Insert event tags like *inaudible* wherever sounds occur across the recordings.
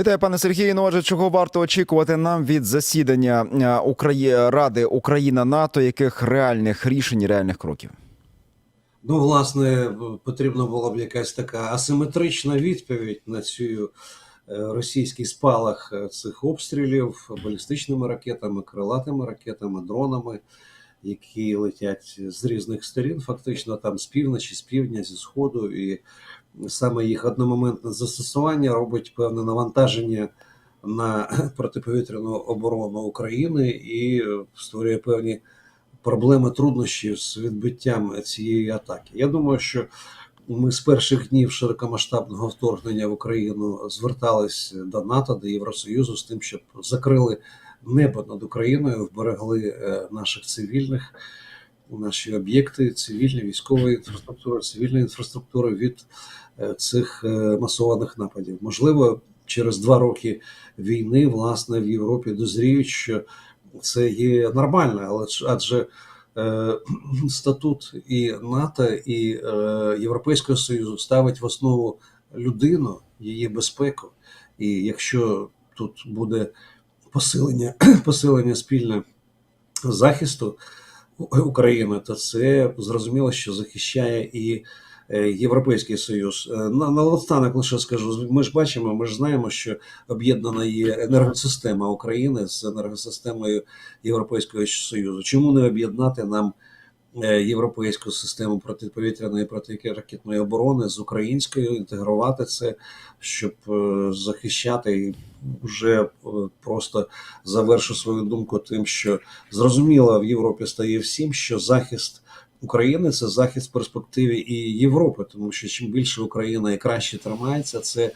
Вітаю, пане Сергію. Ну, отже, чого варто очікувати нам від засідання е, Украї... Ради Україна НАТО? Яких реальних рішень, реальних кроків? Ну, власне, потрібна була б якась така асиметрична відповідь на цю е, російський спалах е, цих обстрілів балістичними ракетами, крилатими ракетами, дронами, які летять з різних сторін, фактично там з півночі, з півдня, зі сходу, і саме їх одномоментне застосування робить певне навантаження на *clears throat* протиповітряну оборону України і створює певні проблеми труднощів з відбиттям цієї атаки. Я думаю, що ми з перших днів широкомасштабного вторгнення в Україну звертались до НАТО, до Євросоюзу з тим, щоб закрили небо над Україною, вберегли е, наших цивільних, наші об'єкти, цивільні, військової інфраструктури, цивільної інфраструктури від е, цих е, масованих нападів. Можливо, через два роки війни, власне, в Європі дозріють, що це є нормально, але адже е, *clears throat* статут і НАТО, і Європейського Союзу ставить в основу людину, її безпеку. І якщо тут буде посилення, *clears throat* посилення спільне захисту України, то це зрозуміло, що захищає і е, Європейський Союз. Е, На, останок лише скажу: ми ж бачимо, ми ж знаємо, що об'єднана є енергосистема України з енергосистемою Європейського Союзу. Чому не об'єднати нам е, європейську систему протиповітряної протиракетної оборони з українською, інтегрувати це, щоб захищати вже е, просто завершу свою думку тим, що зрозуміло в Європі стає всім, що захист. України це захист в перспективі і Європи, тому що чим більше Україна і краще тримається, це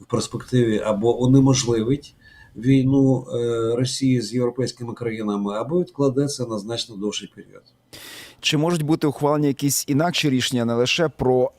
в перспективі або унеможливить війну е, Росії з європейськими країнами, або відкладе це на значно довший період. Чи можуть бути ухвалені якісь інакші рішення не лише про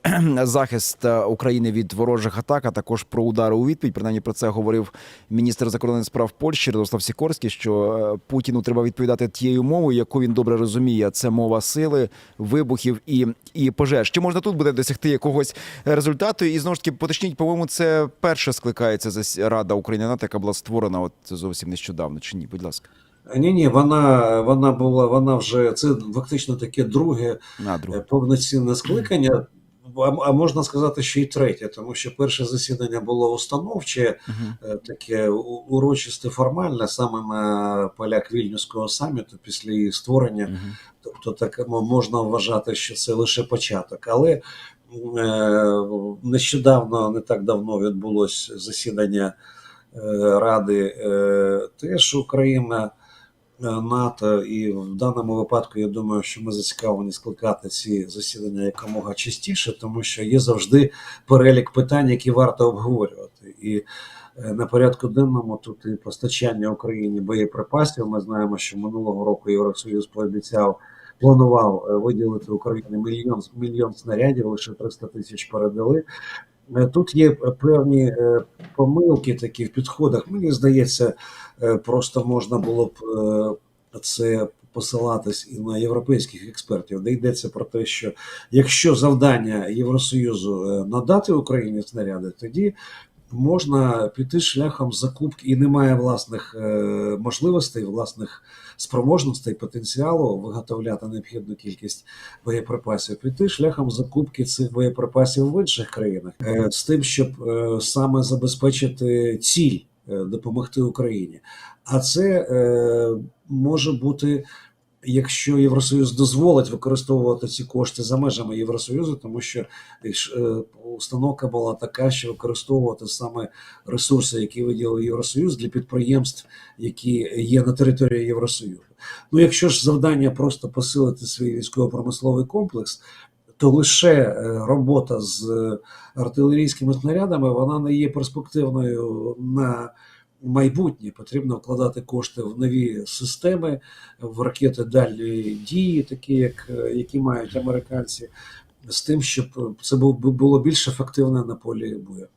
захист е, України від ворожих атак, а також про удари у відповідь? Принаймні про це говорив міністр закордонних справ Польщі Радослав Сікорський, що е, Путіну треба відповідати тією мовою, яку він добре розуміє. Це мова сили, вибухів і, і пожеж. Чи можна тут буде досягти якогось результату? І знову ж таки, поточніть, по-моєму, це перше скликається зас- Рада НАТО, яка була створена от зовсім нещодавно. Чи ні? Будь ласка, Ні, ні, вона вона була, вона вже це фактично таке друге е, друге. повноцінне скликання. А, а можна сказати, що й третє, тому що перше засідання було установче, Мгм. е, таке урочисте формальне, саме на полях Вільнюського саміту після її створення. Мгм. Тобто, так можна вважати, що це лише початок. Але е, нещодавно, не так давно відбулось засідання е, Ради е, теж Україна. Е, НАТО, і в даному випадку я думаю, що ми зацікавлені скликати ці засідання якомога частіше, тому що є завжди перелік питань, які варто обговорювати. І е, на порядку денному тут і постачання Україні боєприпасів. Ми знаємо, що минулого року Євросоюз пообіцяв, планував е, виділити Україні мільйон мільйон снарядів, лише 300 тисяч передали. Тут є певні помилки такі в підходах. Мені здається, просто можна було б е, це посилатись і на європейських експертів, де йдеться про те, що якщо завдання Євросоюзу е, надати Україні снаряди, тоді можна піти шляхом закупки. І немає власних е, можливостей, власних спроможностей, потенціалу виготовляти необхідну кількість боєприпасів, піти шляхом закупки цих боєприпасів в інших країнах. Е, з тим, щоб е, саме забезпечити ціль е, допомогти Україні. А це е, може бути. Якщо Євросоюз дозволить використовувати ці кошти за межами Євросоюзу, тому що е, е, установка була така, що використовувати саме ресурси, які виділив Євросоюз для підприємств, які є на території Євросоюзу. Ну, якщо ж завдання просто посилити свій військово-промисловий комплекс, то лише е, робота з е, артилерійськими снарядами вона не є перспективною на майбутнє. Потрібно вкладати кошти в нові системи, в ракети дальньої дії, такі як е, які мають американці, з тим, щоб це було більш ефективне на полі бою.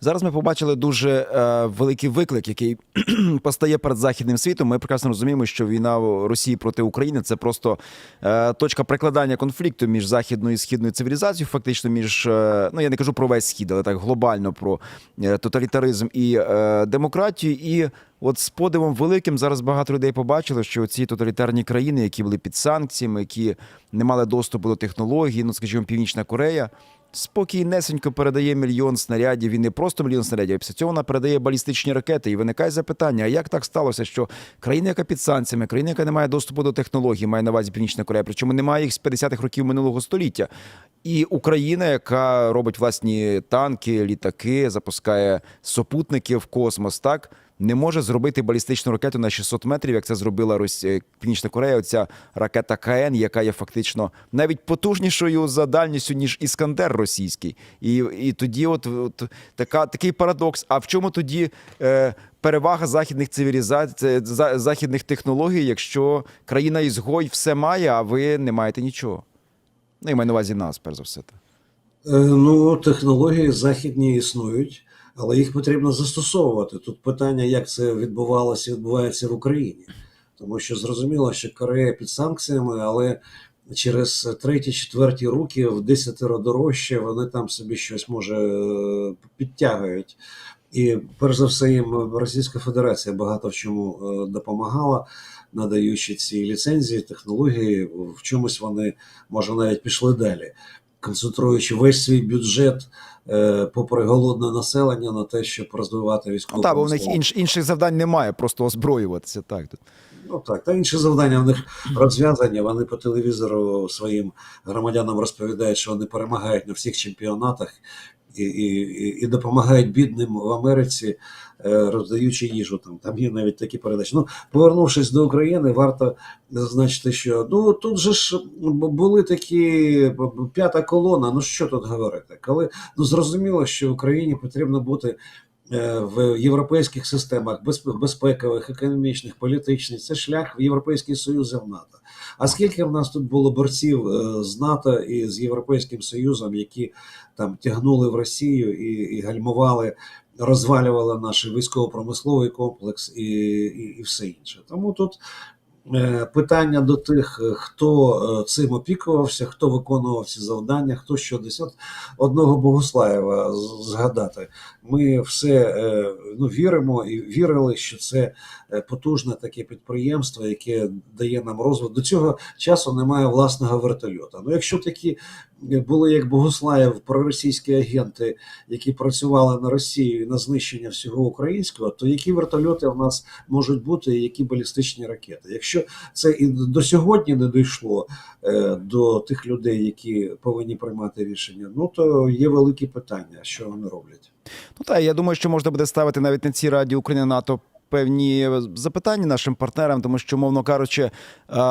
Зараз ми побачили дуже е, великий виклик, який *clears throat* постає перед західним світом. Ми прекрасно розуміємо, що війна Росії проти України це просто е, точка прикладання конфлікту між західною і східною цивілізацією, фактично між е, ну я не кажу про весь схід, але так глобально про е, тоталітаризм і е, демократію. І от з подивом великим зараз багато людей побачили, що ці тоталітарні країни, які були під санкціями, які не мали доступу до технологій, ну скажімо, Північна Корея. Спокійнесенько передає мільйон снарядів. Він не просто мільйон снарядів, а після цього вона передає балістичні ракети. І виникає запитання: а як так сталося, що країна, яка під санкціями, країна, яка не має доступу до технологій, має на увазі Північна Корея, причому немає їх з 50-х років минулого століття. І Україна, яка робить власні танки, літаки, запускає супутники в космос, так не може зробити балістичну ракету на 600 метрів, як це зробила Росія, Північна Корея. Оця ракета КН, яка є фактично навіть потужнішою за дальністю ніж іскандер російський. І, і тоді, от, от така такий парадокс. А в чому тоді е, перевага західних цивілізацій, за- західних технологій, якщо країна ізгой все має, а ви не маєте нічого? Ну, я маю на увазі нас, перш за все. Е, Ну, технології західні існують, але їх потрібно застосовувати. Тут питання, як це відбувалося, відбувається в Україні. Тому що зрозуміло, що Корея під санкціями, але через треті-четверті роки в десятеро дорожче вони там собі щось може е, підтягують. І перш за все їм Російська Федерація багато в чому е, допомагала, надаючи ці ліцензії, технології. В чомусь вони може навіть пішли далі, концентруючи весь свій бюджет, попри голодне населення, на те, щоб розвивати військову Ну, так, бо в них інш, інших завдань немає, просто озброюватися. Так. Ну так, та інші завдання в них розв'язані. Вони по телевізору своїм громадянам розповідають, що вони перемагають на всіх чемпіонатах і, і, і- і допомагають бідним в Америці, е, роздаючи їжу. Там там є навіть такі передачі. Ну, повернувшись до України, варто зазначити, що ну тут же ж були такі п'ята колона. Ну що тут говорити? Коли ну зрозуміло, що Україні потрібно бути е, в європейських системах безпекових, економічних, політичних, це шлях в Європейський Союз і в НАТО. А скільки в нас тут було борців е, з НАТО і з Європейським Союзом, які там тягнули в Росію і, і гальмували, розвалювали наш військово-промисловий комплекс і, і, і все інше. Тому тут е, питання до тих, хто е, цим опікувався, хто виконував ці завдання, хто що десь. От одного Богуслаєва згадати. Ми все е, ну, віримо і вірили, що це е, потужне таке підприємство, яке дає нам розвиток. До цього часу немає власного вертольота. Ну, якщо такі е, були як Богуслаєв, проросійські агенти, які працювали на Росію на знищення всього українського, то які вертольоти в нас можуть бути, і які балістичні ракети? Якщо це і до сьогодні не дійшло до тих людей, які повинні приймати рішення, ну то є великі питання, що вони роблять. Ну так, я думаю, що можна буде ставити навіть на цій раді України НАТО. Певні запитання нашим партнерам, тому що, мовно кажучи,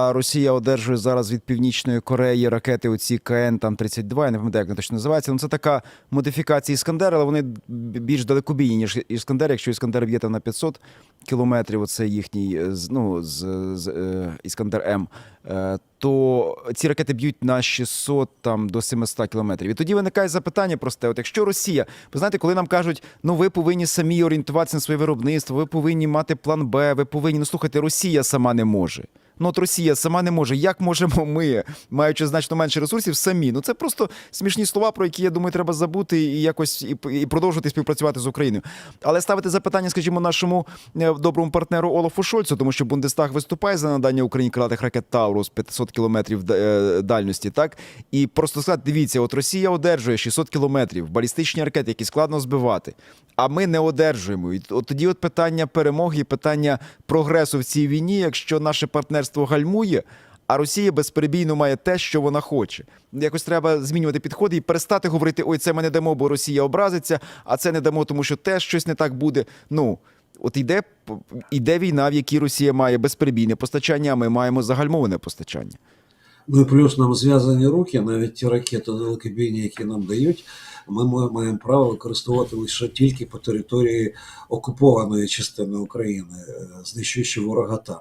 Росія одержує зараз від Північної Кореї ракети оці КН там 32 я не пам'ятаю, як вони точно називається. Ну це така модифікація Іскандер, але вони більш далекобійні, ніж Іскандер. Якщо Іскандер б'є там на 500 кілометрів, оце їхній ну, з, з е, Іскандер М, е, то ці ракети б'ють на 600 там до 700 кілометрів. І тоді виникає запитання просте: от якщо Росія, ви знаєте, коли нам кажуть, ну ви повинні самі орієнтуватися на своє виробництво, ви повинні мати план Б, ви повинні ну слухайте, Росія сама не може. Ну от Росія сама не може. Як можемо ми, маючи значно менше ресурсів, самі? Ну це просто смішні слова, про які я думаю, треба забути і якось і, і продовжувати співпрацювати з Україною. Але ставити запитання, скажімо, нашому е, доброму партнеру Олафу Шольцу, тому що Бундестаг виступає за надання Україні крилатих ракет Таурус 500 кілометрів е, дальності, так і просто сказати, дивіться, от Росія одержує 600 кілометрів балістичні ракети, які складно збивати. А ми не одержуємо. І от тоді от питання перемоги, питання прогресу в цій війні, якщо наше партнерство гальмує. А Росія безперебійно має те, що вона хоче. Якось треба змінювати підходи і перестати говорити: ой, це ми не дамо, бо Росія образиться, а це не дамо, тому що те щось не так буде. Ну от іде, іде війна, в якій Росія має безперебійне постачання, а ми маємо загальмоване постачання. Ну і плюс нам зв'язані руки, навіть ті ракети далекобійні, які нам дають, ми маємо право використовувати лише тільки по території окупованої частини України, е, знищуючи ворога там.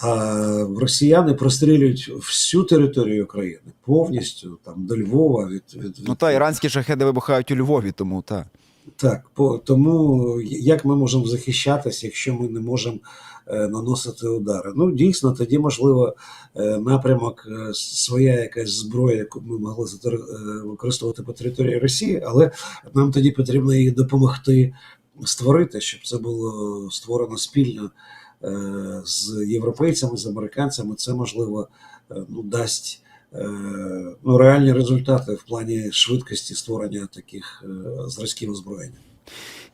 А росіяни прострілюють всю територію України повністю там до Львова від, від, від Ну та іранські шахеди вибухають у Львові, тому та. Так, по, тому як ми можемо захищатися, якщо ми не можемо е, наносити удари? Ну, дійсно, тоді, можливо, е, напрямок, е, своя якась зброя, яку ми могли затер- е, використовувати по території Росії, але нам тоді потрібно її допомогти створити, щоб це було створено спільно з європейцями, з американцями. Це можливо е, ну, дасть. е, Ну, реальні результати в плані швидкості створення таких е, зразків озброєння.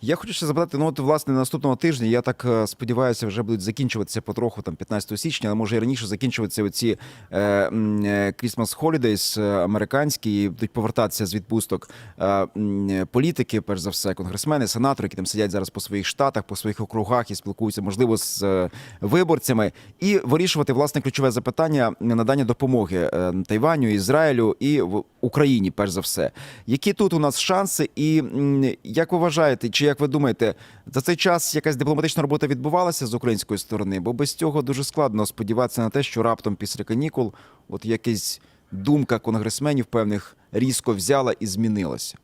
Я хочу ще запитати, ну от власне наступного тижня, я так е, сподіваюся, вже будуть закінчуватися потроху там 15 січня, але може і раніше закінчуватися оці е, е, Christmas е, американські, і будуть повертатися з відпусток е, політики, перш за все, конгресмени, сенатори, які там сидять зараз по своїх штатах, по своїх округах і спілкуються, можливо, з е, виборцями, і вирішувати власне ключове запитання надання допомоги е, Тайваню, Ізраїлю і в Україні, перш за все. Які тут у нас шанси, і як ви вважаєте, чи як ви думаєте, за цей час якась дипломатична робота відбувалася з української сторони? Бо без цього дуже складно сподіватися на те, що раптом після канікул, от якась думка конгресменів певних різко взяла і змінилася.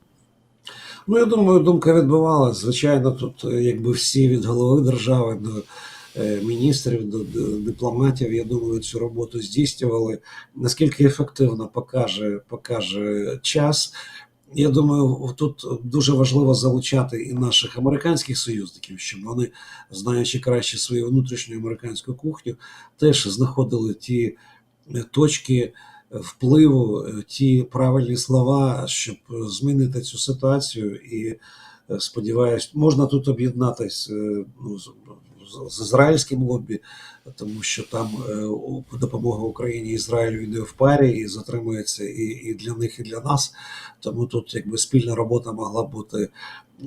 Ну, я думаю, думка відбувалася. Звичайно, тут е, якби всі від голови держави до е, міністрів, до дипломатів, я думаю, цю роботу здійснювали. Наскільки ефективно покаже, покаже час. Я думаю, тут дуже важливо залучати і наших американських союзників, щоб вони, знаючи краще свою внутрішню американську кухню, теж знаходили ті е, точки впливу, е, ті правильні слова, щоб е, змінити цю ситуацію. І е, сподіваюсь, можна тут об'єднатись е, ну, з, ізраїльським лобі, тому що там е, допомога Україні Ізраїлю йде в парі і затримується і, і для них, і для нас. Тому тут якби спільна робота могла бути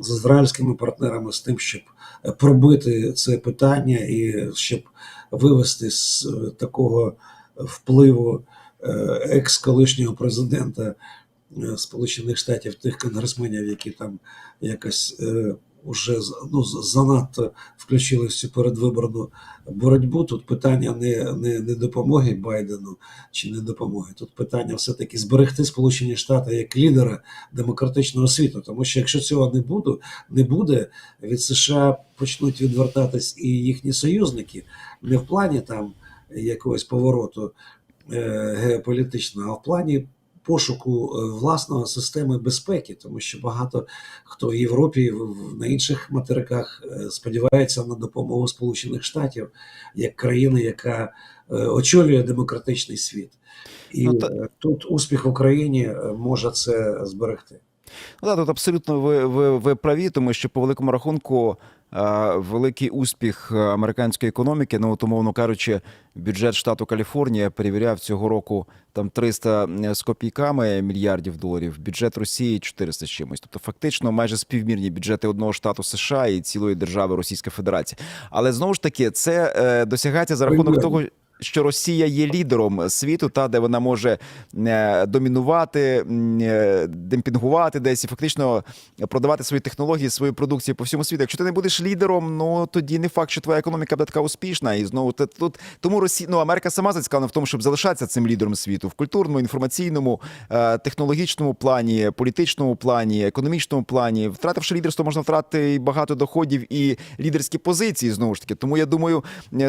з ізраїльськими партнерами з тим, щоб е, пробити це питання і щоб вивести з е, такого впливу е, екс-колишнього президента Сполучених Штатів, тих конгресменів, які там якось уже ну, занадто включили в цю передвиборну боротьбу. Тут питання не, не, не допомоги Байдену чи не допомоги. Тут питання все-таки зберегти Сполучені Штати як лідера демократичного світу. Тому що якщо цього не буде, не буде від США почнуть відвертатись і їхні союзники не в плані там якогось повороту е, геополітичного, а в плані пошуку е, власного системи безпеки, тому що багато хто в Європі на інших материках е, сподівається на допомогу Сполучених Штатів як країни, яка е, очолює демократичний світ. І Ну, та- тут успіх в Україні може це зберегти. Ну да, тут абсолютно ви, ви, ви праві, тому що по великому рахунку великий успіх е, американської економіки, ну от, умовно кажучи, бюджет штату Каліфорнія перевіряв цього року там 300 з копійками мільярдів доларів, бюджет Росії 400 з чимось. Тобто, фактично, майже співмірні бюджети одного штату США і цілої держави Російська Федерація. Але знову ж таки, це е, досягається за рахунок того. Що Росія є лідером світу, та де вона може е, домінувати, е, демпінгувати десь і фактично продавати свої технології, свою продукцію по всьому світу. Якщо ти не будеш лідером, ну тоді не факт, що твоя економіка буде така успішна. І знову ти- тут тому Росія, ну Америка сама зацікавлена в тому, щоб залишатися цим лідером світу в культурному, інформаційному, е, технологічному плані, політичному плані, економічному плані. Втративши лідерство, можна втратити і багато доходів і лідерські позиції. Знову ж таки, тому я думаю,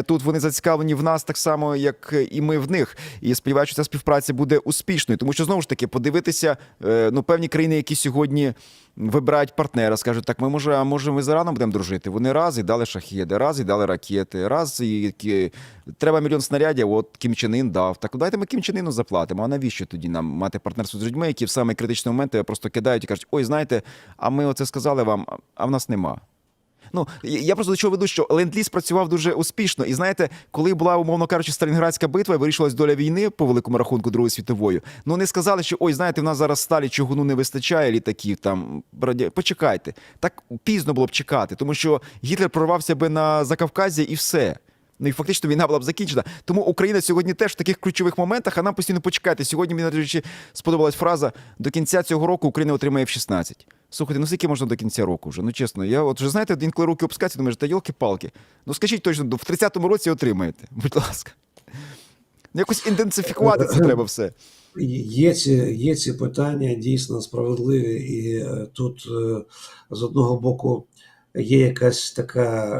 тут вони зацікавлені в нас так само, як і ми в них. І сподіваюся, що ця співпраця буде успішною, тому що знову ж таки подивитися е, ну певні країни, які сьогодні. Вибирають партнера, скажуть, так ми може, а може ми з будемо дружити. Вони раз і дали шахеди, раз і дали ракети, раз і треба мільйон снарядів. От Кім Чен Ін дав. Так дайте ми Кім Чен Іну заплатимо. А навіщо тоді нам мати партнерство з людьми, які в самий критичний момент просто кидають і кажуть, ой, знаєте, а ми оце сказали вам, а в нас нема. Ну я просто до чого веду, що ленд-ліз працював дуже успішно. І знаєте, коли була, умовно кажучи, Сталінградська битва, і вирішилась доля війни по великому рахунку Другої світової. Ну не сказали, що ой, знаєте, в нас зараз сталі чугуну не вистачає літаків. Там браді- почекайте. Так пізно було б чекати, тому що Гітлер прорвався би на Закавказі і все. Ну і фактично війна була б закінчена. Тому Україна сьогодні теж в таких ключових моментах, а нам постійно почекайте. Сьогодні мені, речі, сподобалась фраза: до кінця цього року Україна отримає F-16. Слухайте, ну скільки можна до кінця року вже? Ну чесно, я от вже знаєте, інколи руки опускаються, думаєш, та йолки-палки. Ну скажіть точно, в 30-му році отримаєте, будь ласка. Якось ідентифікувати це треба все. Є ці, є ці питання дійсно справедливі, і е, тут е, з одного боку є якась така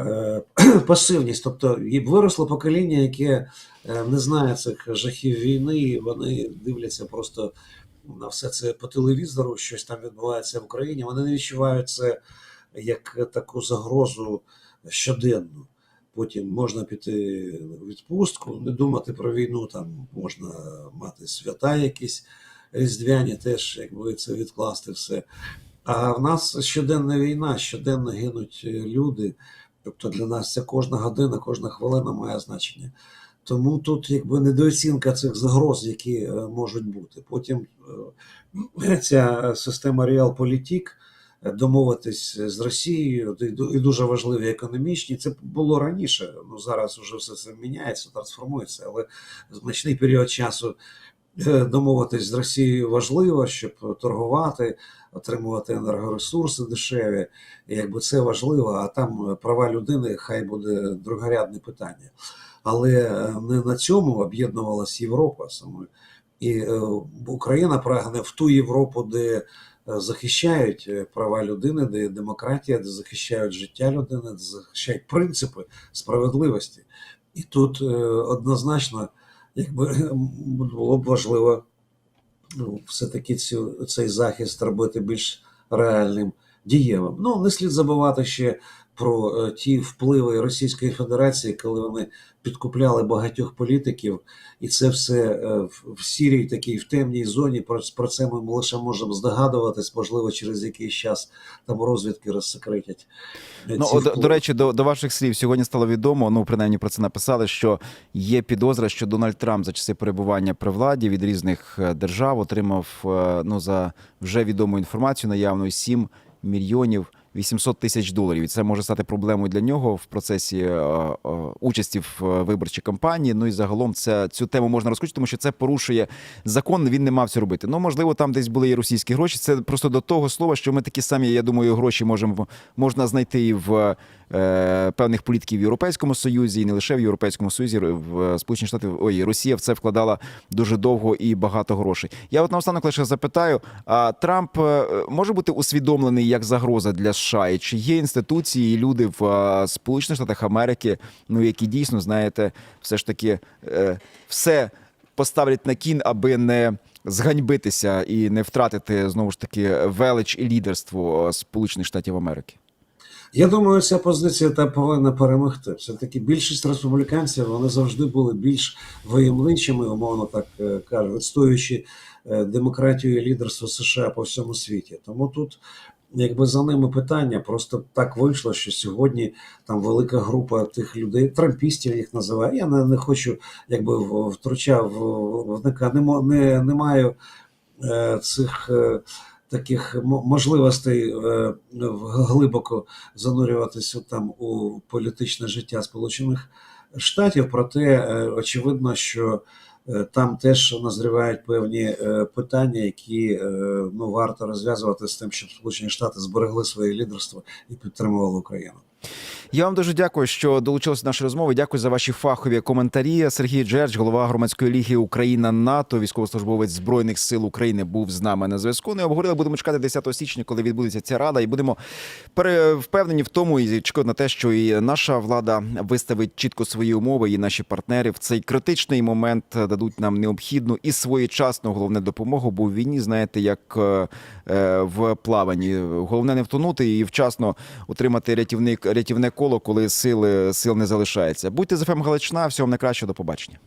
е, *clears throat* пасивність. Тобто виросло покоління, яке е, не знає цих жахів війни, і вони дивляться просто на все це по телевізору, щось там відбувається в Україні. Вони не відчувають це як таку загрозу щоденну. Потім можна піти в відпустку, не думати про війну, там можна мати свята якісь різдвяні, теж якби це відкласти все. А в нас щоденна війна, щоденно гинуть люди. Тобто для нас це кожна година, кожна хвилина має значення. Тому тут якби недооцінка цих загроз, які е, можуть бути. Потім е, ця система Реалполітік, домовитись з Росією, і дуже важливі економічні. Це було раніше. Ну зараз вже все це міняється, трансформується, але значний період часу е, домовитись з Росією важливо, щоб торгувати, отримувати енергоресурси дешеві. Якби це важливо, а там права людини хай буде другорядне питання. Але е, не на цьому об'єднувалась Європа саме. І е, Україна прагне в ту Європу, де е, захищають права людини, де є демократія, де захищають життя людини, де захищають принципи справедливості. І тут однозначно, якби було б важливо ну, все-таки цей захист робити більш реальним, дієвим. Ну, не слід забувати ще про е, ті впливи Російської Федерації, коли вони підкупляли багатьох політиків, і це все е, в, сірій такій в темній зоні. Про, про це ми лише можемо здогадуватись, можливо, через якийсь час там розвідки розсекретять. е, Ну, от, до речі, до, до ваших слів сьогодні стало відомо. Ну, принаймні про це написали, що є підозра, що Дональд Трамп за часи перебування при владі від різних держав отримав ну за вже відому інформацію наявною 7 мільйонів 800 тисяч доларів. І це може стати проблемою для нього в процесі е, е, участі в е, виборчій кампанії. Ну і загалом це цю тему можна розкручити, тому що це порушує закон. Він не мав це робити. Ну можливо, там десь були і російські гроші. Це просто до того слова, що ми такі самі, я думаю, гроші можемо можна знайти і в певних політиків в Європейському Союзі, і не лише в Європейському Союзі, в Сполучені Штати, ой, Росія в це вкладала дуже довго і багато грошей. Я от наостанок лише запитаю: а Трамп е, може бути усвідомлений як загроза для США? І чи є інституції і люди в е, Сполучених Штатах Америки, ну які дійсно знаєте, все ж таки е, все поставлять на кін, аби не зганьбитися і не втратити знову ж таки велич і лідерство е, Сполучених Штатів Америки? Я думаю, ця позиція та повинна перемогти. Все-таки більшість республіканців вони завжди були більш воємничими, умовно так е, кажуть, відстоюючи е, демократію і лідерство США по всьому світі. Тому тут, якби за ними питання, просто так вийшло, що сьогодні там велика група тих людей, трампістів їх називаю. Я не, не хочу, якби втручав в- вника, не, не, не маю е, цих. е, Таких можливостей е, глибоко занурюватися там у політичне життя Сполучених Штатів, проте е, очевидно, що е, там теж назрівають певні питання, які ну варто розв'язувати з тим, щоб Сполучені Штати зберегли своє лідерство і підтримували Україну. Я вам дуже дякую, що долучилися до нашої розмови. Дякую за ваші фахові коментарі. Сергій Джердж, голова громадської ліги Україна НАТО, військовослужбовець збройних сил України, був з нами на зв'язку. Не обговорили. Будемо чекати 10 січня, коли відбудеться ця рада, і будемо впевнені в тому і чекати на те, що і наша влада виставить чітко свої умови, і наші партнери в цей критичний момент дадуть нам необхідну і своєчасну головне допомогу. Бо в війні, знаєте, як е, е, в плаванні, головне не втонути і вчасно отримати рятівник рятівне коло, коли сили сил не залишається. Будьте з ФМ Галичина. Всього найкращого. До побачення.